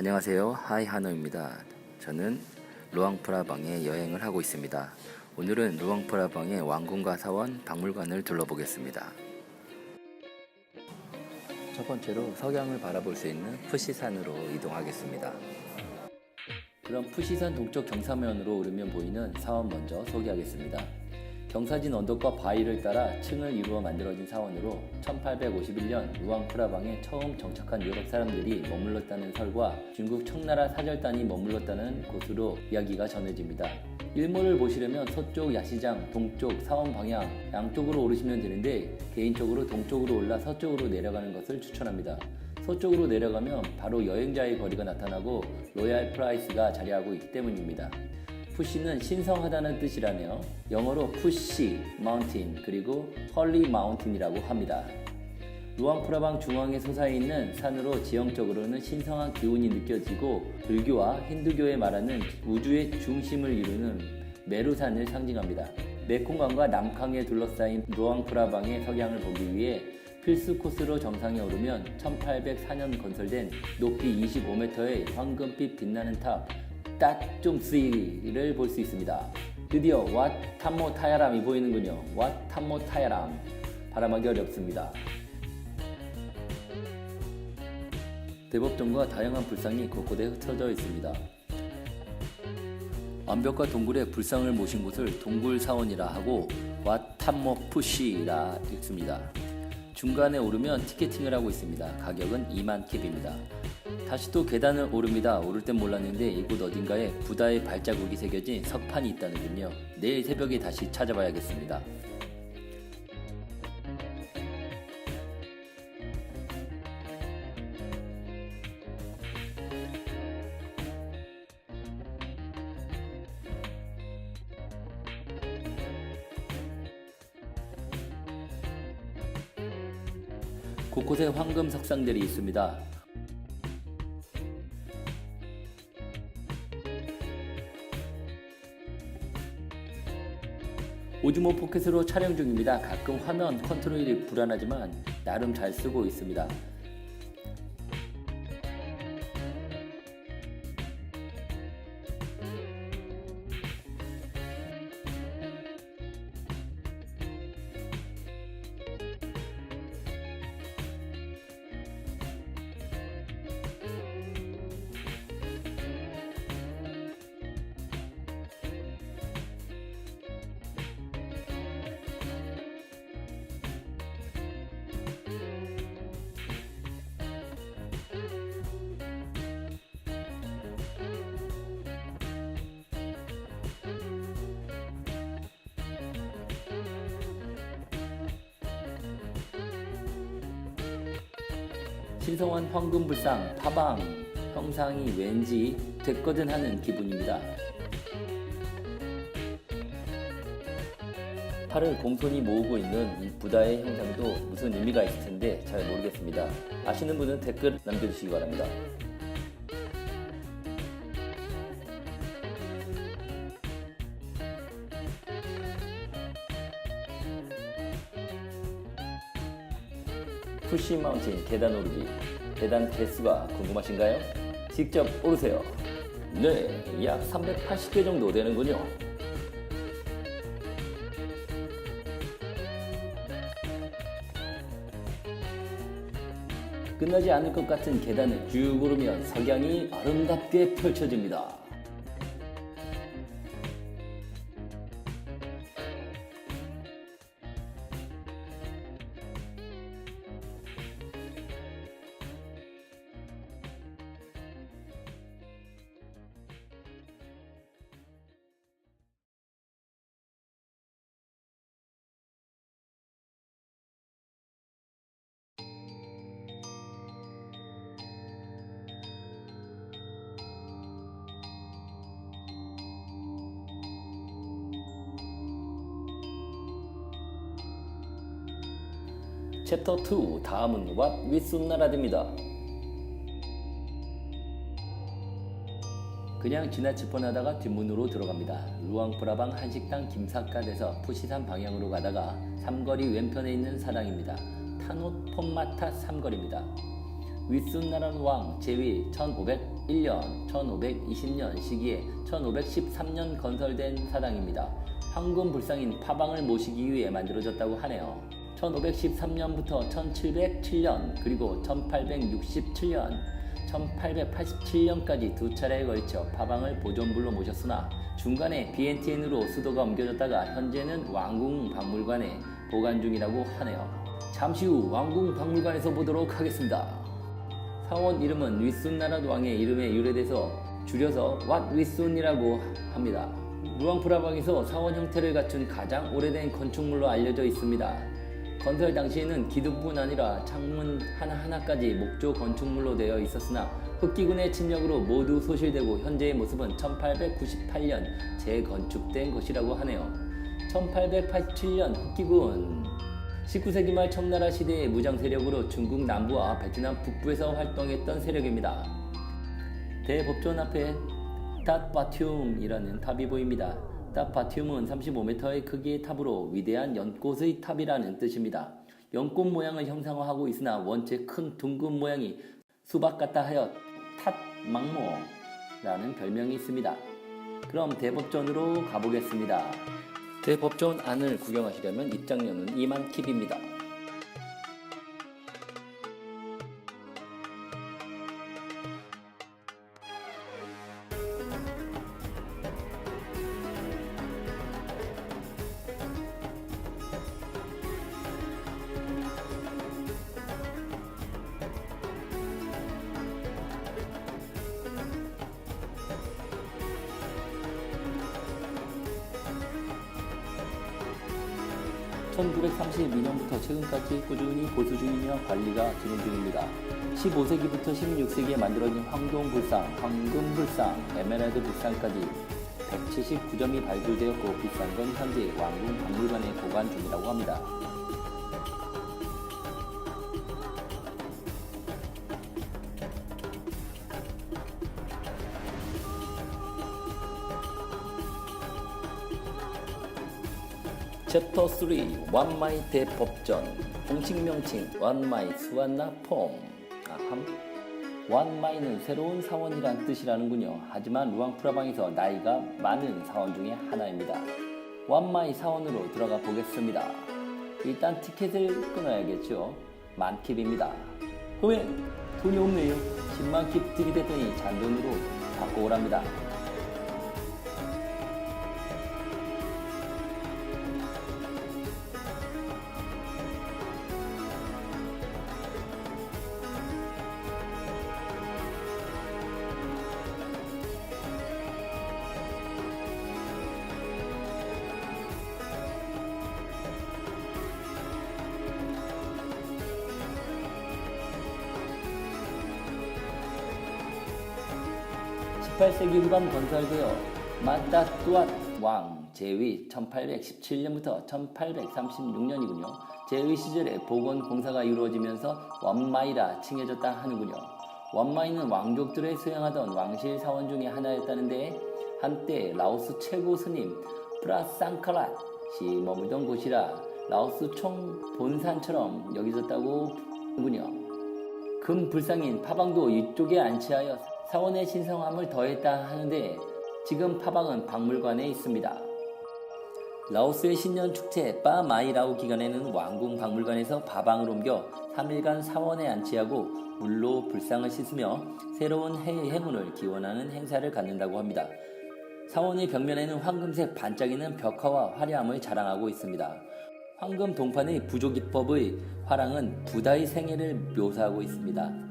안녕하세요. 하이 하노입니다. 저는 루앙프라방에 여행을 하고 있습니다. 오늘은 루앙프라방의 왕궁과 사원 박물관을 둘러보겠습니다. 첫 번째로 석양을 바라볼 수 있는 푸시산으로 이동하겠습니다. 그럼 푸시산 동쪽 경사면으로 오르면 보이는 사원 먼저 소개하겠습니다. 경사진 언덕과 바위를 따라 층을 이루어 만들어진 사원으로 1851년 루앙 프라방에 처음 정착한 유럽 사람들이 머물렀다는 설과 중국 청나라 사절단이 머물렀다는 곳으로 이야기가 전해집니다. 일몰을 보시려면 서쪽 야시장, 동쪽 사원 방향 양쪽으로 오르시면 되는데 개인적으로 동쪽으로 올라 서쪽으로 내려가는 것을 추천합니다. 서쪽으로 내려가면 바로 여행자의 거리가 나타나고 로얄 프라이스가 자리하고 있기 때문입니다. 푸시는 신성하다는 뜻이라네요. 영어로 푸시 마운틴 그리고 헐리 마운틴이라고 합니다. 루앙프라방 중앙에 솟아 있는 산으로 지형적으로는 신성한 기운이 느껴지고 불교와 힌두교에 말하는 우주의 중심을 이루는 메루산을 상징합니다. 메콩강과 남강에 둘러싸인 루앙프라방의 석양을 보기 위해 필수 코스로 정상에 오르면 1804년 건설된 높이 25m의 황금빛 빛나는 탑 따쫌스이를 볼 수 있습니다. 드디어 왓탐모 타야람이 보이는군요. 왓탐모 타야람 바람하기 어렵습니다. 대법전과 다양한 불상이 곳곳에 흩어져 있습니다. 완벽과 동굴의 불상을 모신 곳을 동굴사원이라 하고 왓탐모 푸시라 읽습니다. 중간에 오르면 티켓팅을 하고 있습니다. 가격은 2만 캡입니다. 다시 또 계단을 오릅니다. 오를 땐 몰랐는데 이곳 어딘가에 부다의 발자국이 새겨진 석판이 있다는군요. 내일 새벽에 다시 찾아봐야겠습니다. 황금 석상들이 있습니다. 오즈모 포켓으로 촬영 중입니다. 가끔 화면 컨트롤이 불안하지만 나름 잘 쓰고 있습니다. 신성한 황금불상 파방 형상이 왠지 됐거든 하는 기분입니다. 팔을 공손히 모으고 있는 이 부다의 형상도 무슨 의미가 있을 텐데 잘 모르겠습니다. 아시는 분은 댓글 남겨주시기 바랍니다. 푸시 마운틴 계단 오르기 계단 개수가 궁금하신가요? 직접 오르세요. 네, 약 380개 정도 되는군요. 끝나지 않을 것 같은 계단을 쭉 오르면 석양이 아름답게 펼쳐집니다. 챕터 2 다음은 What with 나라드입니다. 그냥 지나칠 뻔하다가 뒷문으로 들어갑니다. 루앙프라방 한식당 김삿갓에서 푸시산 방향으로 가다가 삼거리 왼편에 있는 사당입니다. 타노 폼마타 삼거리입니다. 윗순나라는 왕 제위 1501년, 1520년 시기에 1513년 건설된 사당입니다. 황금 불상인 파방을 모시기 위해 만들어졌다고 하네요. 1513년부터 1707년 그리고 1867년, 1887년까지 두 차례에 걸쳐 파방을 보존불로 모셨으나 중간에 BNTN으로 수도가 옮겨졌다가 현재는 왕궁 박물관에 보관 중이라고 하네요. 잠시 후 왕궁 박물관에서 보도록 하겠습니다. 사원 이름은 윗순나라 왕의 이름에 유래돼서 줄여서 왓 윗순이라고 합니다. 루앙프라방에서 사원 형태를 갖춘 가장 오래된 건축물로 알려져 있습니다. 건설 당시에는 기둥뿐 아니라 창문 하나하나까지 목조 건축물로 되어 있었으나 흑기군의 침략으로 모두 소실되고 현재의 모습은 1898년 재건축된 것이라고 하네요. 1887년 흑기군 19세기 말 청나라 시대의 무장 세력으로 중국 남부와 베트남 북부에서 활동했던 세력입니다. 대법전 앞에 닷바티움이라는 탑이 보입니다. 닷바티움은 35m의 크기의 탑으로 위대한 연꽃의 탑이라는 뜻입니다. 연꽃 모양을 형상화하고 있으나 원체 큰 둥근 모양이 수박 같다 하여 탓망모라는 별명이 있습니다. 그럼 대법전으로 가보겠습니다. 대법전 안을 구경하시려면 입장료는 2만 킵입니다. (1932년부터) 최근까지 꾸준히 보수 중이며 관리가 진행 중입니다. 15세기부터 16세기에 만들어진 황동불상, 황금불상, 에메랄드 불상까지 179점이 발굴되었고 비싼 건 현재 왕궁 박물관에 보관 중이라고 합니다. 챕터 3 완마이 대법전 공식 명칭 완마이 수완나 폼 아함 완마이는 새로운 사원이란 뜻이라는군요. 하지만 루앙프라방에서 나이가 많은 사원 중에 하나입니다. 완마이 사원으로 들어가 보겠습니다. 일단 티켓을 끊어야겠죠. 만킵입니다. 왜 돈이 없네요. 10만 킵 들이댔더니 잔돈으로 바꿔오랍니다. (18세기) 후반 건설되어 마따뚜앗 왕 제위 1817년부터 1836년이군요. 제위 시절에 복원 공사가 이루어지면서 원마이라 칭해졌다 하는군요. 원마이는 왕족들의 수행하던 왕실 사원 중에 하나였다는데 한때 라오스 최고 스님 프라상카랏이 머물던 곳이라 라오스 총 본산처럼 여겨졌다고 하군요. 금 불상인 파방도 이쪽에 안치하여 사원의 신성함을 더했다 하는데 지금 파방은 박물관에 있습니다. 라오스의 신년 축제 빠마이라오 기간에는 왕궁 박물관에서 파방을 옮겨 3일간 사원에 안치하고 물로 불상을 씻으며 새로운 해의 행운을 기원하는 행사를 갖는다고 합니다. 사원의 벽면에는 황금색 반짝이는 벽화와 화려함을 자랑하고 있습니다. 황금 동판의 부조 기법의 화랑은 부다의 생애를 묘사하고 있습니다.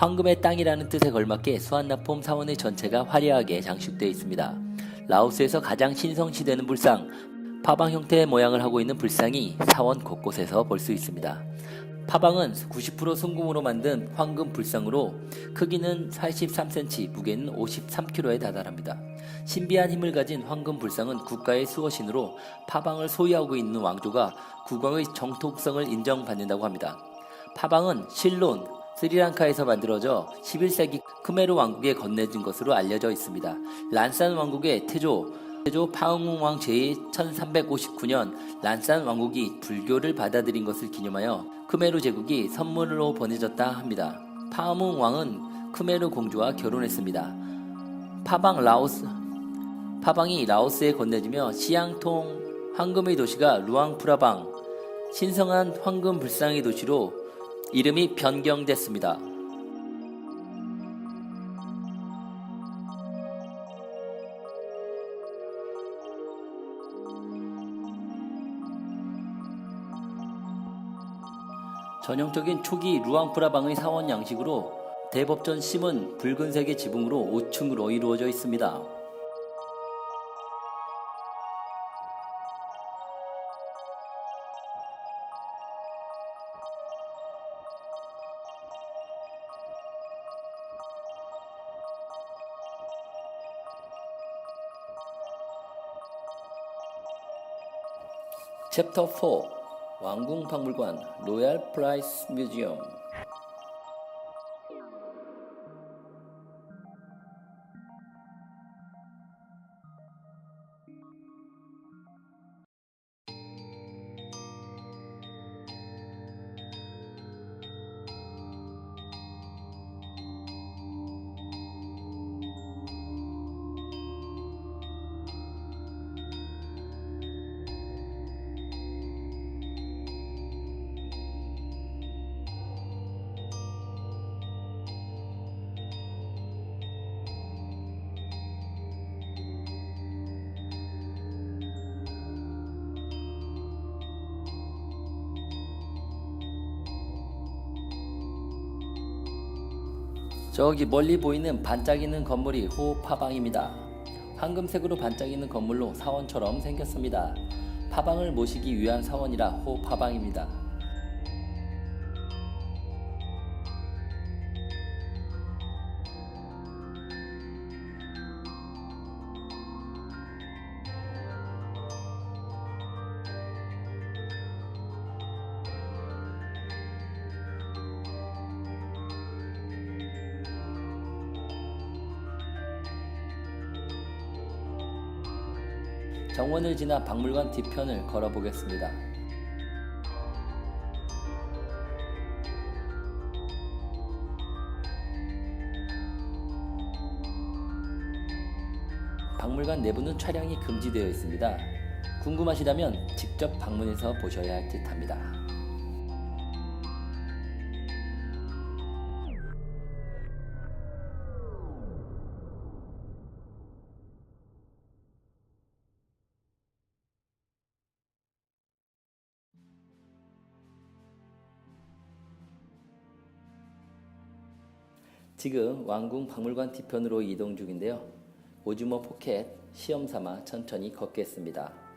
황금의 땅이라는 뜻에 걸맞게 수완나폼 사원의 전체가 화려하게 장식되어 있습니다. 라오스에서 가장 신성시되는 불상, 파방 형태의 모양을 하고 있는 불상이 사원 곳곳에서 볼 수 있습니다. 파방은 90% 순금으로 만든 황금 불상으로 크기는 43cm, 무게는 53kg에 달합니다. 신비한 힘을 가진 황금 불상은 국가의 수호신으로 파방을 소유하고 있는 왕조가 국왕의 정통성을 인정받는다고 합니다. 파방은 실론, 스리랑카에서 만들어져 11세기 크메르 왕국에 건네진 것으로 알려져 있습니다. 란산 왕국의 태조 세조 파흥왕 제 1359년 란산 왕국이 불교를 받아들인 것을 기념하여 크메르 제국이 선물로 보내졌다 합니다. 파흥 왕은 크메르 공주와 결혼했습니다. 파방 라오스 파방이 라오스에 건네지며 시앙통 황금의 도시가 루앙프라방 신성한 황금 불상의 도시로 이름이 변경됐습니다. 전형적인 초기 루앙프라방의 사원 양식으로 대법전 심은 붉은색의 지붕으로 5층으로 이루어져 있습니다. 챕터 4 왕궁 박물관 로얄 프라이스 뮤지엄 저기 멀리 보이는 반짝이는 건물이 호파방입니다. 황금색으로 반짝이는 건물로 사원처럼 생겼습니다. 파방을 모시기 위한 사원이라 호파방입니다. 정원을 지나 박물관 뒤편을 걸어보겠습니다. 박물관 내부는 촬영이 금지되어 있습니다. 궁금하시다면 직접 방문해서 보셔야 할 듯합니다. 지금 왕궁 박물관 뒤편으로 이동 중인데요. 오즈모 포켓 시험 삼아 천천히 걷겠습니다.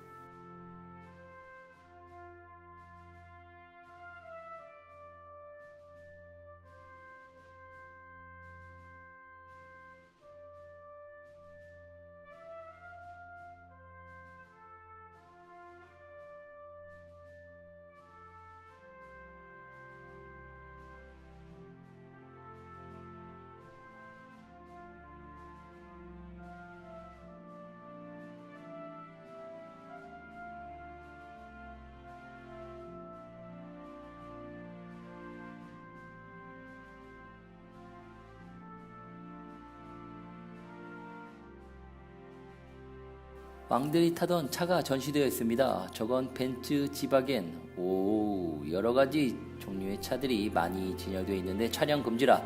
왕들이 타던 차가 전시되어 있습니다. 저건 벤츠 지바겐. 오, 여러 가지 종류의 차들이 많이 진열되어 있는데 촬영 금지라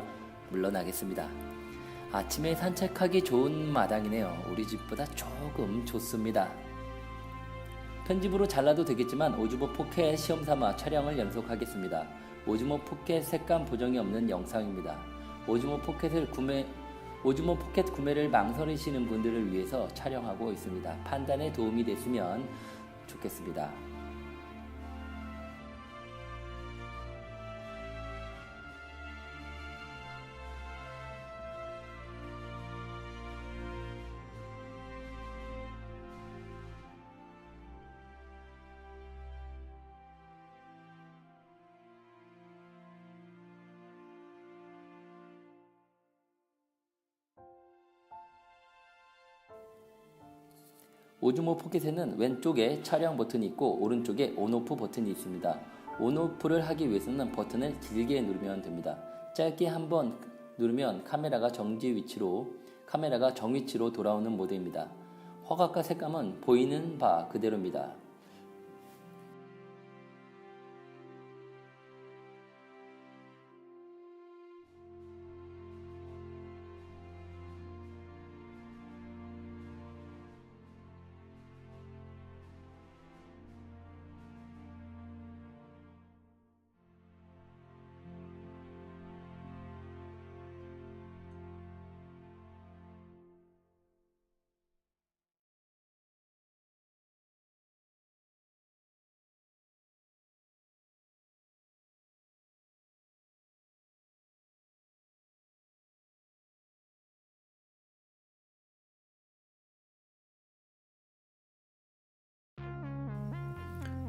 물러나겠습니다. 아침에 산책하기 좋은 마당이네요. 우리 집보다 조금 좋습니다. 편집으로 잘라도 되겠지만 오즈모 포켓 시험 삼아 촬영을 연속하겠습니다. 오즈모 포켓 색감 보정이 없는 영상입니다. 오즈모 포켓을 구매 오즈모 포켓 구매를 망설이시는 분들을 위해서 촬영하고 있습니다. 판단에 도움이 됐으면 좋겠습니다. 오즈모 포켓에는 왼쪽에 촬영 버튼이 있고 오른쪽에 온오프 버튼이 있습니다. 온오프를 하기 위해서는 버튼을 길게 누르면 됩니다. 짧게 한 번 누르면 카메라가 정지 위치로 카메라가 정위치로 돌아오는 모드입니다. 화각과 색감은 보이는 바 그대로입니다.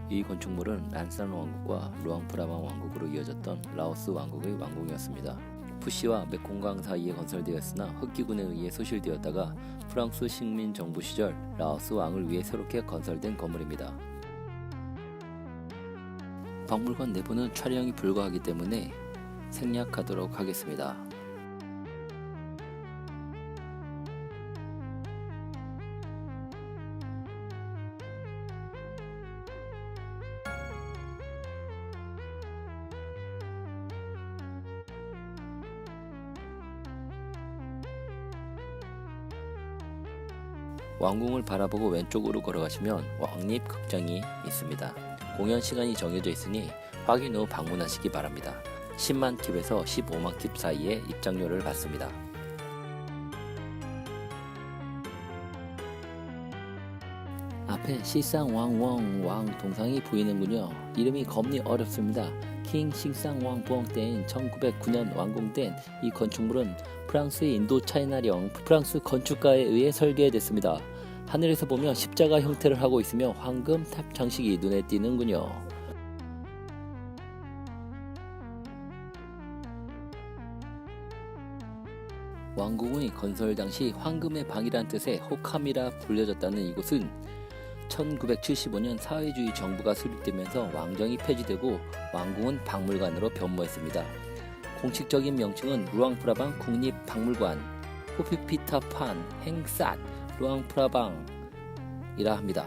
이 건축물은 란산 왕국과 루앙프라방 왕국으로 이어졌던 라오스 왕국의 왕궁이었습니다. 푸시와 메콩강 사이에 건설되었으나 흑기군에 의해 소실되었다가 프랑스 식민 정부 시절 라오스 왕을 위해 새롭게 건설된 건물입니다. 박물관 내부는 촬영이 불가하기 때문에 생략하도록 하겠습니다. 왕궁을 바라보고 왼쪽으로 걸어가시면 왕립 극장이 있습니다. 공연 시간이 정해져 있으니 확인 후 방문하시기 바랍니다. 10만 킵에서 15만 킵 사이에 입장료를 받습니다. 앞에 시상왕왕 왕 동상이 보이는군요. 이름이 겁니 어렵습니다. 킹 식상왕 부엉 때인 1909년 완공된 이 건축물은 프랑스의 인도 차이나령 프랑스 건축가에 의해 설계됐습니다. 하늘에서 보면 십자가 형태를 하고 있으며 황금 탑 장식이 눈에 띄는군요. 왕궁의 건설 당시 황금의 방이란 뜻의 호캄이라 불려졌다는 이곳은 1975년 사회주의 정부가 수립되면서 왕정이 폐지되고 왕궁은 박물관으로 변모했습니다. 공식적인 명칭은 루앙프라방 국립박물관, 호피피타판, 행삿, 루앙프라방이라 합니다.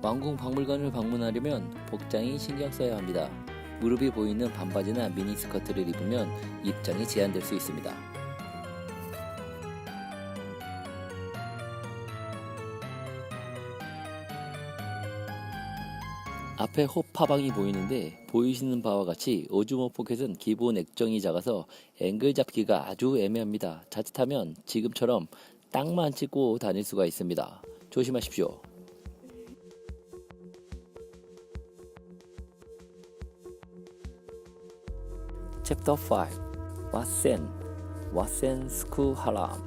왕궁 박물관을 방문하려면 복장이 신경 써야 합니다. 무릎이 보이는 반바지나 미니스커트를 입으면 입장이 제한될 수 있습니다. 앞에 호파방이 보이는데 보이시는 바와 같이 오즈모 포켓은 기본 액정이 작아서 앵글 잡기가 아주 애매합니다. 자칫하면 지금처럼 땅만 찍고 다닐 수가 있습니다. 조심하십시오. 챕터 5 와센 와센 스쿠 하람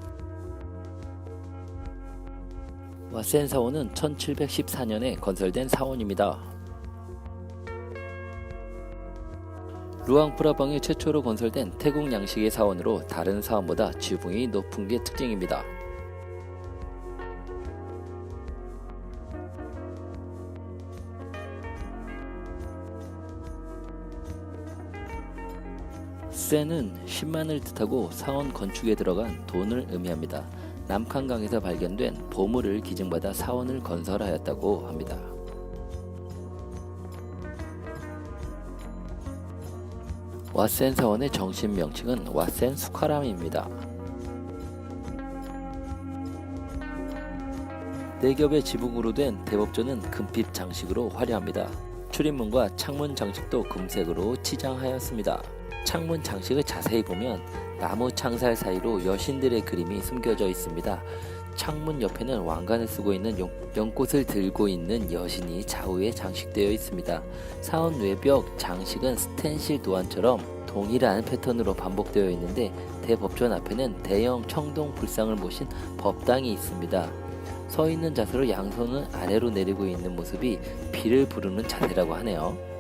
와센 사원은 1714년에 건설된 사원입니다. 루앙프라방이 최초로 건설된 태국 양식의 사원으로 다른 사원보다 지붕이 높은 게 특징입니다. 센은 10만을 뜻하고 사원 건축에 들어간 돈을 의미합니다. 남칸강에서 발견된 보물을 기증받아 사원을 건설하였다고 합니다. 왓센 사원의 정식 명칭은 왓센 수카람입니다. 네 겹의 지붕으로 된 대법조는 금빛 장식으로 화려합니다. 출입문과 창문 장식도 금색으로 치장하였습니다. 창문 장식을 자세히 보면 나무 창살 사이로 여신들의 그림이 숨겨져 있습니다. 창문 옆에는 왕관을 쓰고 있는 용, 연꽃을 들고 있는 여신이 좌우에 장식되어 있습니다. 사원 외벽 장식은 스텐실 도안처럼 동일한 패턴으로 반복되어 있는데 대법전 앞에는 대형 청동 불상을 모신 법당이 있습니다. 서 있는 자세로 양손을 아래로 내리고 있는 모습이 비를 부르는 자세라고 하네요.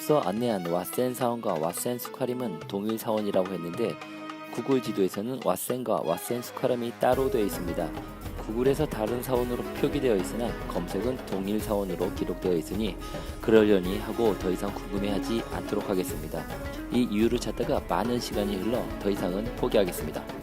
앞서 안내한 왓센 사원과 왓센 스카림은 동일 사원이라고 했는데 구글 지도에서는 왓센과 왓센 스카림이 따로 되어 있습니다. 구글에서 다른 사원으로 표기되어 있으나 검색은 동일 사원으로 기록되어 있으니 그러려니 하고 더 이상 궁금해하지 않도록 하겠습니다. 이 이유를 찾다가 많은 시간이 흘러 더 이상은 포기하겠습니다.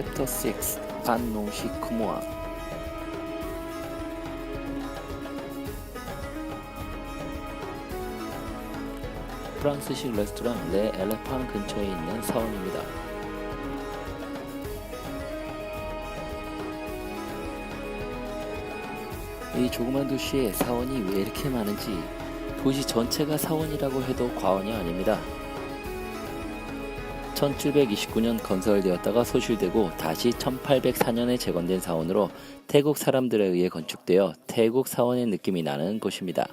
챕터 6 안농시 쿠모아 프랑스식 레스토랑 레 엘레팡 근처에 있는 사원입니다. 이 조그만 도시에 사원이 왜 이렇게 많은지 도시 전체가 사원이라고 해도 과언이 아닙니다. 1729년 건설되었다가 소실되고 다시 1804년에 재건된 사원으로 태국 사람들에 의해 건축되어 태국 사원의 느낌이 나는 곳입니다.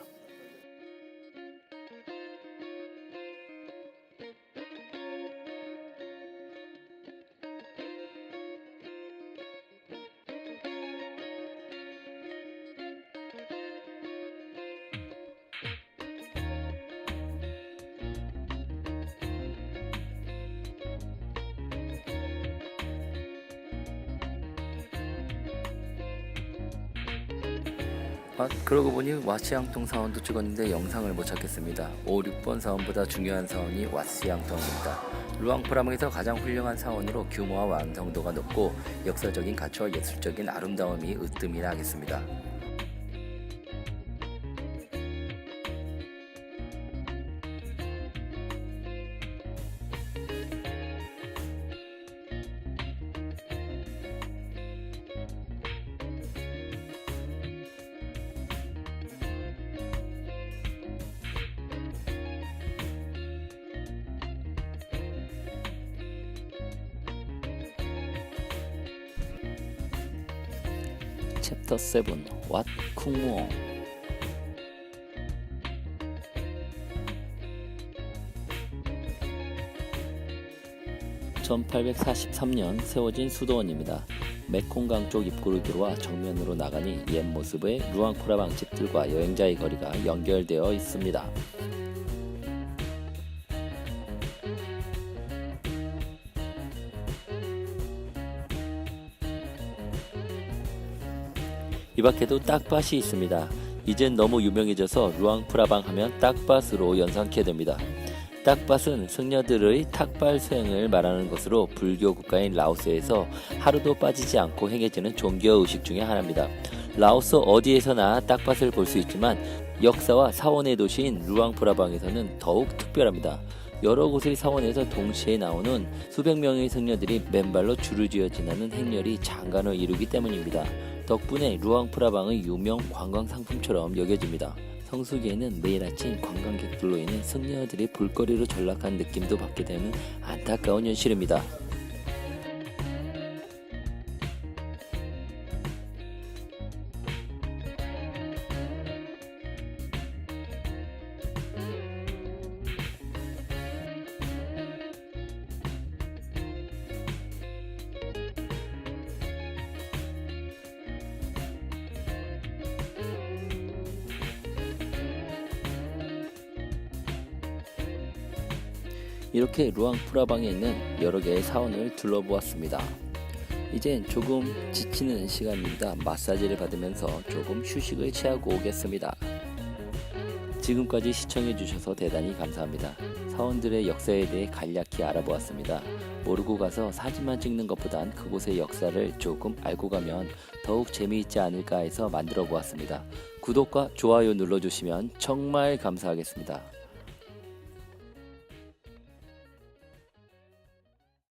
아, 그러고 보니 와시앙통 사원도 찍었는데 영상을 못 찾겠습니다. 5, 6번 사원보다 중요한 사원이 와시앙통입니다. 루앙프라망에서 가장 훌륭한 사원으로 규모와 완성도가 높고 역사적인 가치와 예술적인 아름다움이 으뜸이 나겠습니다. 챕터 7 왓 쿵무엉 1843년 세워진 수도원입니다. 메콩강 쪽 입구를 들어와 정면으로 나가니 옛 모습의 루앙프라방 집들과 여행자의 거리가 연결되어 있습니다. 이 밖에도 딱밭이 있습니다. 이젠 너무 유명해져서 루앙프라방 하면 딱밭으로 연상케 됩니다. 딱밭은 승려들의 탁발 수행을 말하는 것으로 불교 국가인 라오스에서 하루도 빠지지 않고 행해지는 종교 의식 중의 하나입니다. 라오스 어디에서나 딱밭을 볼 수 있지만 역사와 사원의 도시인 루앙프라방에서는 더욱 특별합니다. 여러 곳의 사원에서 동시에 나오는 수백 명의 승려들이 맨발로 줄을 지어 지나는 행렬이 장관을 이루기 때문입니다. 덕분에 루앙프라방의 유명 관광 상품처럼 여겨집니다. 성수기에는 매일 아침 관광객들로 인해 승려들이 볼거리로 전락한 느낌도 받게 되는 안타까운 현실입니다. 이렇게 루앙프라방에 있는 여러 개의 사원을 둘러보았습니다. 이젠 조금 지치는 시간입니다. 마사지를 받으면서 조금 휴식을 취하고 오겠습니다. 지금까지 시청해주셔서 대단히 감사합니다. 사원들의 역사에 대해 간략히 알아보았습니다. 모르고 가서 사진만 찍는 것보단 그곳의 역사를 조금 알고 가면 더욱 재미있지 않을까 해서 만들어 보았습니다. 구독과 좋아요 눌러주시면 정말 감사하겠습니다.